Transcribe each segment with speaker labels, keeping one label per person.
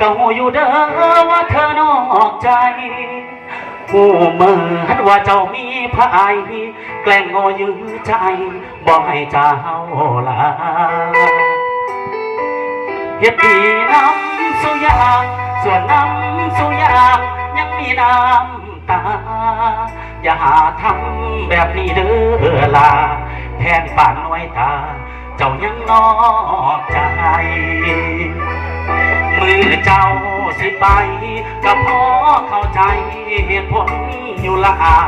Speaker 1: ก็หูอยู่เด้อว่าเธอนอกใจหูเมื่อว่าเจ้ามีพระไอายแกล้งโง่ยื้อใจบอกให้เจ้าลาเฮ็ดดีน้ำสุยางส่วนน้ำสุยางยังมีน้ำตา อย่าทำแบบนี้เด้อลาแทนป่านน้อยตา เจ้ายังนอกใจ สิไปก็พอเข้าใจเหตุผลอยู่ละอา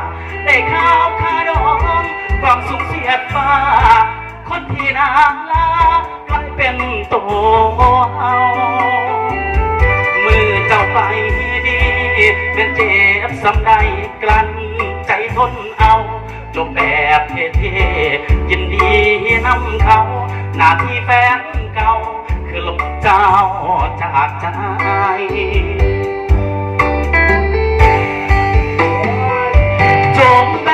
Speaker 1: ได้ข่าวคาดองความสุขเสียดฟ้า คนที่นางลากลายเป็นตัวเอามือเจ้าไปดี เป็นเจ็บสำใดกลั้นใจทนเอาจบแบบเท่ๆยินดีนำเขา หน้าที่แฟนเก่า คือลมเจ้าจากใจจมแบ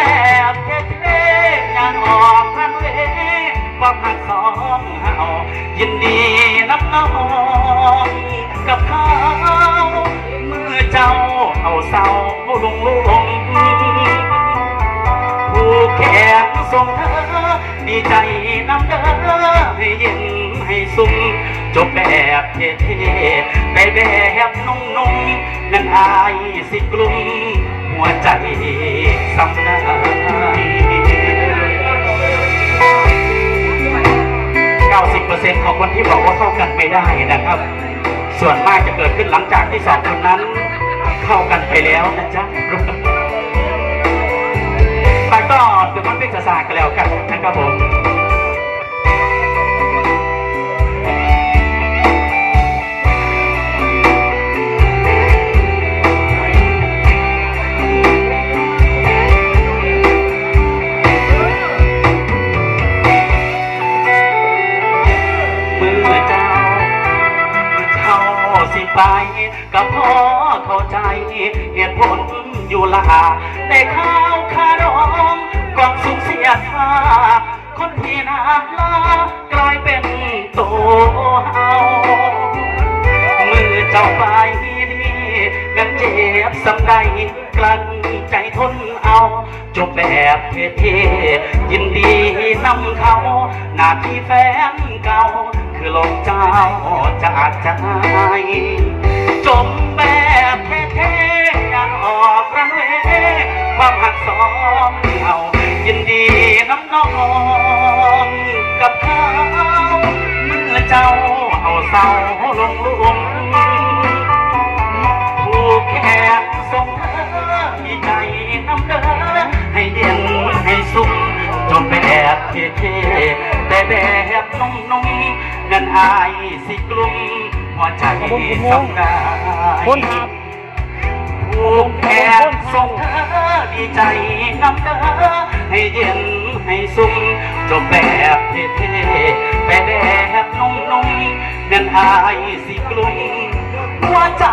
Speaker 1: บเท่ๆงานออกพันเวความหักสองเฮายินดีนับน้องกับเขาเมื่อเจ้าเอาเศร้าลงลงผู้แขกส่งเธอดีใจนำเด้อให้เย็นให้สุ่ม จบแบบเท่ๆได้แบบนุ่มๆนั่นอายสิกลุ่มหัวใจสำนัก90%ของคนที่บอกว่าเข้ากันไม่ได้นะครับ ส่วนมากจะเกิดขึ้นหลังจากที่สองคนนั้น เข้ากันไปแล้วนะจ๊ะไปต่อเดี๋ยวมันเป็นศาสตร์กันแล้วกันนะครับผม ไปก็พอเข้าใจ เหตุผลอยู่ละได้ข้าวคารองกองสุขเสียท่าคนที่น่าลากลายเป็นตัวเฮามือเจ้าไปดีแม่นเจ็บสำใดกลั้นใจทนเอาจบแบบเท่ๆยินดีนำเขา หน้าที่แฟนเก่า คือลมเจ้าจากใจจ องเอายินดีน้ำน้องกับเขาเมื่อเจ้าเอาเศร้าลงลุมผู้แขกส่งเธอมีใจน้ำเด้อให้เย็นให้สุ่มจนแบบเท่แต่แบบนุ่มๆนั่นอายสิกลุ่มหัวใจสำได้
Speaker 2: คนครั ถู
Speaker 1: กแขนส่งดีใจน้ำเด้อให้เย็นให้สุ่มจบแบบเท่ๆแต่แบบนุ่มๆนั่นอายสิกลุ้มหัวใจ